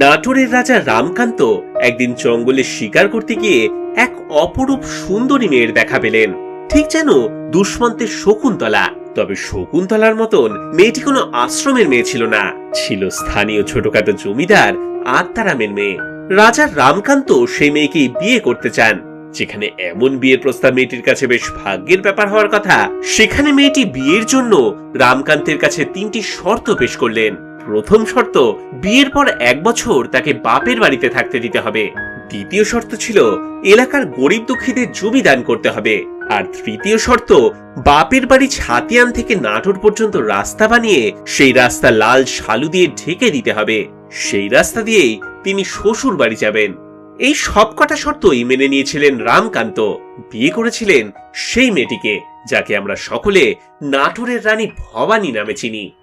নাটোরের রাজা রামকান্ত একদিন জঙ্গলে শিকার করতে গিয়ে এক অপরূপ সুন্দরী মেয়ের দেখা পেলেন। ঠিক যেন দুষ্মন্তের শকুন্তলা। তবে শকুন্তলার মতন মেয়েটি কোনো আশ্রমের মেয়ে ছিল না। ছিল স্থানীয় ছোটখাটো জমিদার আত্মারামের মেয়ে। রাজা রামকান্ত সেই মেয়েকেই বিয়ে করতে চান। যেখানে এমন বিয়ের প্রস্তাব মেয়েটির কাছে বেশ ভাগ্যের ব্যাপার হওয়ার কথা, সেখানে মেয়েটি বিয়ের জন্য রামকান্তের কাছে তিনটি শর্ত পেশ করলেন। প্রথম শর্ত, বিয়ের পর এক বছর তাকে বাপের বাড়িতে থাকতে দিতে হবে। দ্বিতীয় শর্ত ছিল, এলাকার গরিব দুঃখীদের জমি দান করতে হবে। আর তৃতীয় শর্ত, বাপের বাড়ি ছাতিয়ান থেকে নাটোর পর্যন্ত রাস্তা বানিয়ে সেই রাস্তা লাল শালু দিয়ে ঢেকে দিতে হবে। সেই রাস্তা দিয়েই তিনি শ্বশুর বাড়ি যাবেন। এই সবকটা শর্তই মেনে নিয়েছিলেন রামকান্ত। বিয়ে করেছিলেন সেই মেয়েটিকে, যাকে আমরা সকলে নাটোরের রানী ভবানী নামে চিনি।